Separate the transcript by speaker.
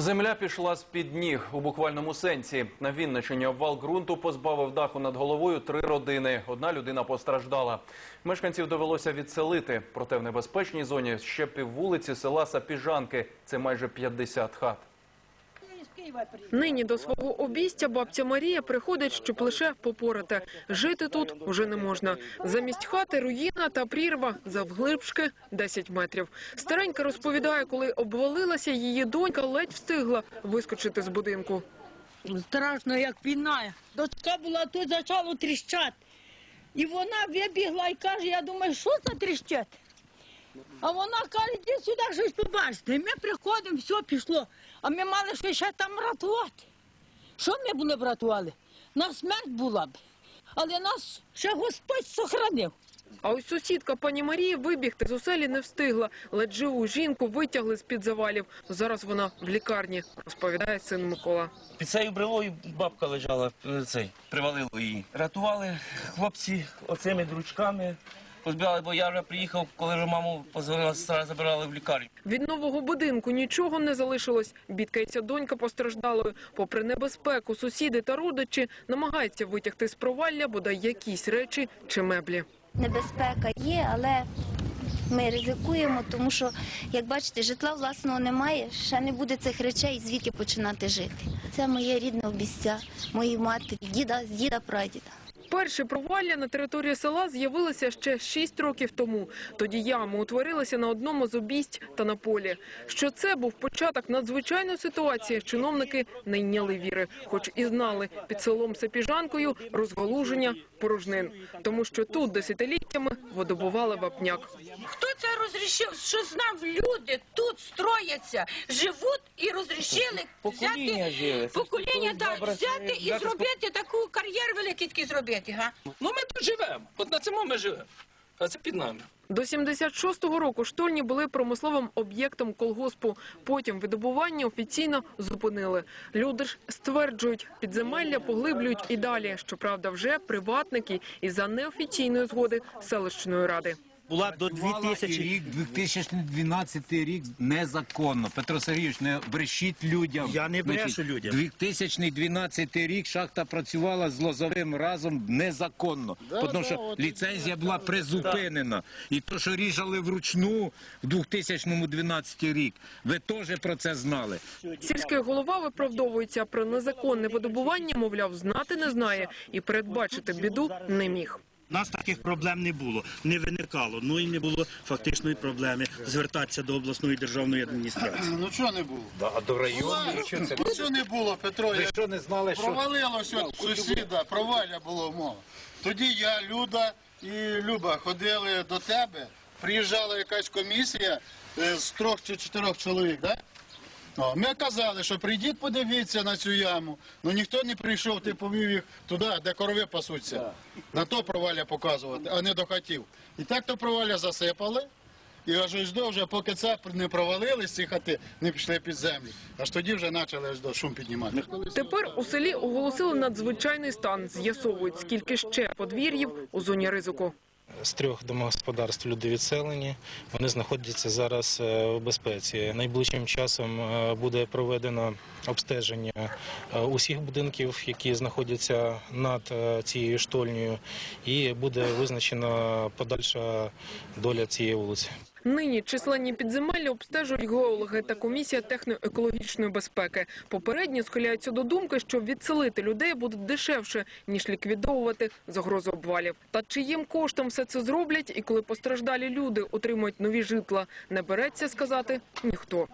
Speaker 1: Земля пішла з під ніг у буквальному сенсі. На Вінничині обвал ґрунту позбавив даху над головою три родини. Одна людина постраждала. Мешканців довелося відселити. Проте в небезпечній зоні ще піввулиці села Сапіжанки. Це майже 50 хат.
Speaker 2: Нині до свого обійстя бабця Марія приходить, щоб лише попорати. Жити тут уже не можна. Замість хати руїна та прірва завглибшки 10 метрів. Старенька розповідає, коли обвалилася, її донька ледь встигла вискочити з будинку.
Speaker 3: Страшно, як війна. Дочка була тут, почало тріщати. І вона вибігла і каже, я думаю, що це тріщать? А вона каже, іди сюди щось побачити. Ми приходимо, все пішло. А ми мали що ще там рятувати. Що ми були б рятували? На смерть була б. Але нас ще Господь сохранив.
Speaker 2: А ось сусідка пані Марії вибігти з оселі не встигла. Ледь живу жінку витягли з-під завалів. Зараз вона в лікарні, розповідає син Микола.
Speaker 4: Під цією брелою бабка лежала, цей, привалило її. Рятували хлопці оцими дручками. Позбирали, бо я вже приїхав, коли вже маму позвонила, сестра забирали в лікарню.
Speaker 2: Від нового будинку нічого не залишилось. Бідкається донька постраждалою. Попри небезпеку, сусіди та родичі намагаються витягти з провалля бодай якісь речі чи меблі.
Speaker 5: Небезпека є, але ми ризикуємо, тому що, як бачите, житла власного немає, ще не буде цих речей, звідки починати жити. Це моє рідне обіця, моїй матері, діда, з діда, прадіда.
Speaker 2: Перші провалля на території села з'явилися ще шість років тому. Тоді ями утворилися на одному з обійсть та на полі. Що це був початок надзвичайної ситуації, чиновники не йняли віри, хоч і знали під селом Сапіжанкою розгалуження порожнин, тому що тут десятиліттями водобували вапняк.
Speaker 6: Хто це розрішив? Що знав люди тут строяться, живуть і розрішили
Speaker 4: Покоління
Speaker 6: взяти покоління так взяти і зробити таку кар'єр великий такий зробити. Га?
Speaker 7: Ну ми тут живемо. От на цьому ми живемо. А це під нами.
Speaker 2: До 76-го року штольні були промисловим об'єктом колгоспу. Потім видобування офіційно зупинили. Люди ж стверджують, підземелля поглиблюють і далі. Щоправда, вже приватники і за неофіційної згоди селищної ради.
Speaker 8: Була до
Speaker 9: Працювала
Speaker 8: 2000...
Speaker 9: і рік, 2012 рік незаконно. Петро Сергійович, не брешіть людям.
Speaker 8: Я не брешу людям.
Speaker 9: 2012 рік шахта працювала з Лозовим разом незаконно, тому що ліцензія була призупинена. І то, що ріжали вручну в 2012 рік, ви теж про це знали.
Speaker 2: Сільський голова виправдовується про незаконне видобування, мовляв, знати не знає і передбачити біду не міг.
Speaker 8: У нас таких проблем не було, не виникало. Ну і не було фактичної проблеми звертатися до обласної державної адміністрації.
Speaker 10: Ну чого не було?
Speaker 9: А до району що це?
Speaker 10: Ну чого не було, Петро?
Speaker 9: Ви що не знали, що
Speaker 10: провалилось от сусіда, проваля було мова. Тоді я, Люда і Люба ходили до тебе, приїжджала якась комісія е, з трьох чи чотирьох чоловік, так? О, ми казали, що прийдіть, подивіться на цю яму. Ну ніхто не прийшов, ти повів їх туди, де корови пасуться. На то проваля показувати, а не до хатів. І так то проваля засипали. І аж ось до вже, поки це не провалились, ці хати не пішли під землю. Аж тоді вже почали аж до шум піднімати.
Speaker 2: Тепер у селі оголосили надзвичайний стан. З'ясовують, скільки ще подвір'їв у зоні ризику.
Speaker 11: З трьох домогосподарств люди відселені. Вони знаходяться зараз е, в безпеці. Найближчим часом е, буде проведено обстеження е, усіх будинків, які знаходяться над цією штольнею, і буде визначена подальша доля цієї вулиці.
Speaker 2: Нині численні підземелля обстежують геологи та комісія техноекологічної безпеки. Попередні схиляються до думки, що відселити людей буде дешевше ніж ліквідовувати загрозу обвалів. Та чиїм коштом все це зроблять, і коли постраждалі люди отримують нові житла, не береться сказати ніхто.